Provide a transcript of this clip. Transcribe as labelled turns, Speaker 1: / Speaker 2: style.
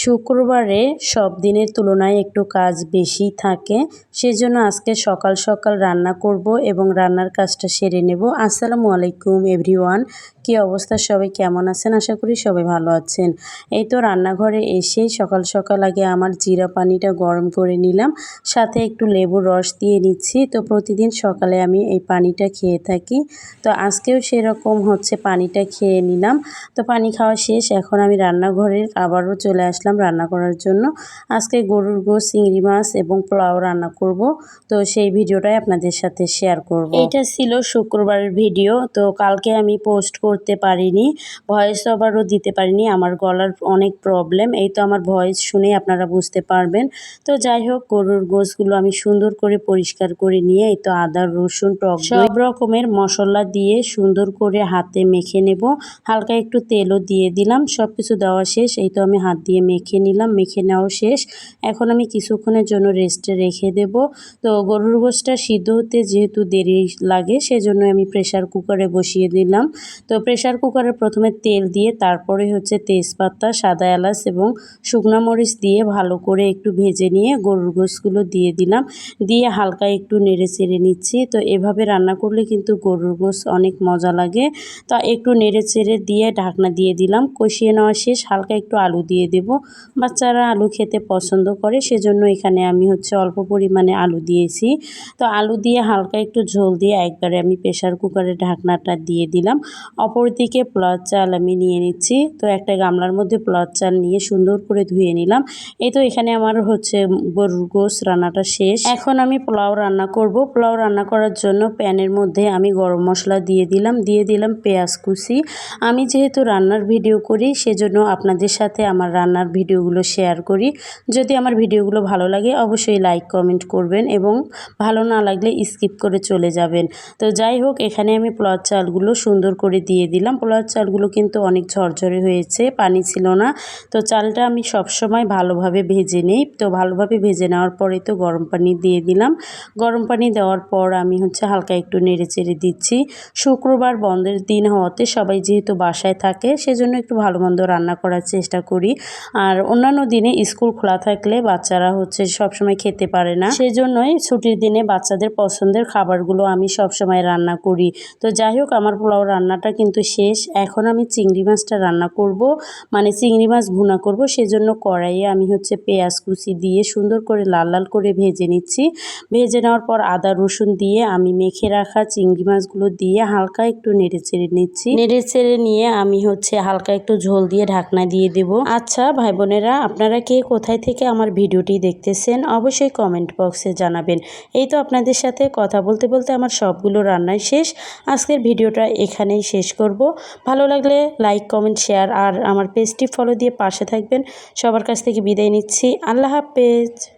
Speaker 1: শুক্রবারে সব দিনের তুলনায় একটু কাজ বেশি থাকে, সেজন্য আজকে সকাল সকাল রান্না করব এবং রান্নার কাজটা সেরে নেব। আসসালামু আলাইকুম এভরিওয়ান, কি অবস্থা? সবাই কেমন আছেন? আশা করি সবাই ভালো আছেন। এই তো রান্নাঘরে এসেই সকাল সকাল আগে আমার জিরা পানিটা গরম করে নিলাম, সাথে একটু লেবুর রস দিয়ে নিচ্ছি। তো প্রতিদিন সকালে আমি এই পানিটা খেয়ে থাকি। তো আজকেও সেরকম হচ্ছে পানিটা খেয়ে নিলাম। তো পানি খাওয়া শেষ, এখন আমি রান্নাঘরের আবারও চলে আসলাম। রান্না করার জন্য। আজকে গরুর গোশ চিংড়ি মাছ এবং পোলাও রান্না করব। তো সেই ভিডিওটাই আপনাদের সাথে শেয়ার করব। এটা ছিল শুক্রবারের ভিডিও তো কালকে আমি পোস্ট করতে পারিনি ভয়েস ওভারও দিতে পারিনি আমার গলার অনেক প্রবলেম এই তো আমার ভয়েস শুনেই আপনারা বুঝতে পারবেন। তো যাই হোক গরুর গোশগুলো আমি সুন্দর করে পরিষ্কার করে নিয়ে এই তো আদা রসুন টক সব রকমের মশলা দিয়ে সুন্দর করে হাতে মেখে নেব। হালকা একটু তেলও দিয়ে দিলাম সব কিছু দেওয়া শেষ এই তো আমি হাত দিয়ে মেখে নিলাম, মেখে নেওয়া শেষ। এখন আমি কিছুক্ষণের জন্য রেস্টে রেখে দেব। তো গরুর গোশটা সিদ্ধ হতে যেহেতু দেরি লাগে, সেজন্য আমি প্রেশার কুকারে বসিয়ে দিলাম। তো প্রেশার কুকারে প্রথমে তেল দিয়ে, তারপরে হচ্ছে তেজপাতা, সাদা এলাচ এবং শুকনা মরিচ দিয়ে ভালো করে একটু ভেজে নিয়ে গরুর গোশগুলো দিয়ে দিলাম। দিয়ে হালকা একটু নেড়ে চেড়ে নিচ্ছি। তো এভাবে রান্না করলে কিন্তু গরুর গোশ অনেক মজা লাগে। তা একটু নেড়ে চেড়ে দিয়ে ঢাকনা দিয়ে দিলাম। কষিয়ে নেওয়া শেষ, হালকা একটু আলু দিয়ে দেব। বাচ্চারা আলু খেতে পছন্দ করে, সেজন্য এখানে আমি হচ্ছে অল্প পরিমাণে আলু দিয়েছি। তো আলু দিয়ে হালকা একটু ঝোল দিয়ে একবারে আমি প্রেশার কুকারে ঢাকনাটা দিয়ে দিলাম। অপরদিকে পোলাওর চাল আমি নিয়ে নিচ্ছি। তো একটা গামলার মধ্যে পোলাওর চাল নিয়ে সুন্দর করে ধুয়ে নিলাম। এই তো এখানে আমার হচ্ছে গরুর গোস রান্নাটা শেষ। এখন আমি পোলাও রান্না করব। পোলাও রান্না করার জন্য প্যানের মধ্যে আমি গরম মশলা দিয়ে দিলাম। দিয়ে দিলাম পেঁয়াজ কুচি। আমি যেহেতু রান্নার ভিডিও করি, সেজন্য আপনাদের সাথে আমার রান্নার ভিডিওগুলো শেয়ার করি। যদি আমার ভিডিওগুলো ভালো লাগে, অবশ্যই লাইক, কমেন্ট করবেন এবং ভালো না লাগলে স্কিপ করে চলে যাবেন। তো যাই হোক, এখানে আমি পোলাওয়ার চালগুলো সুন্দর করে দিয়ে দিলাম। পোলাওয়ার চালগুলো কিন্তু অনেক ঝরঝরে হয়েছে, পানি ছিল না। তো চালটা আমি সবসময় ভালোভাবে ভেজে নিই। তো ভালোভাবে ভেজে নেওয়ার পরে তো গরম পানি দিয়ে দিলাম। গরম পানি দেওয়ার পর আমি হচ্ছে হালকা একটু নেড়ে চেড়ে দিচ্ছি। শুক্রবার বন্ধের দিন হওয়াতে সবাই যেহেতু বাসায় থাকে, সেজন্য একটু ভালো মন্দ রান্না করার চেষ্টা করি। আর অন্যান্য দিনে স্কুল খোলা থাকলে বাচ্চারা হচ্ছে সবসময় খেতে পারে না। সেজন্যই ছুটির দিনে বাচ্চাদের পছন্দের খাবারগুলো আমি সবসময় রান্না করি। তো যাই হোক, আমার পোলাও রান্নাটা কিন্তু শেষ। এখন আমি চিংড়ি মাছটা রান্না করব। মানে চিংড়ি মাছ ভুনা করব। সেজন্য কড়াইয়ে আমি হচ্ছে পেঁয়াজ কুচি দিয়ে সুন্দর করে লাল লাল করে ভেজে নিচ্ছি। ভেজে নেওয়ার পর আদা, রসুন দিয়ে আমি মেখে রাখা চিংড়ি মাছগুলো দিয়ে হালকা একটু নেড়ে চেড়ে নিচ্ছি। নেড়ে চেড়ে নিয়ে আমি হচ্ছে হালকা একটু ঝোল দিয়ে ঢাকনা দিয়ে দেব। আচ্ছা ভাই বোনেরা, আপনারা কে কোথায় থেকে আমার ভিডিওটি দেখতেছেন অবশ্যই কমেন্ট বক্সে জানাবেন। এই তো আপনাদের সাথে কথা বলতে বলতে আমার সবগুলো রান্নাই শেষ। আজকের ভিডিওটা এখানেই শেষ করব। ভালো লাগলে লাইক কমেন্ট শেয়ার আর আমার পেজটি ফলো দিয়ে পাশে থাকবেন। সবার কাছ থেকে বিদায় নিচ্ছি। আল্লাহ হাফেজ।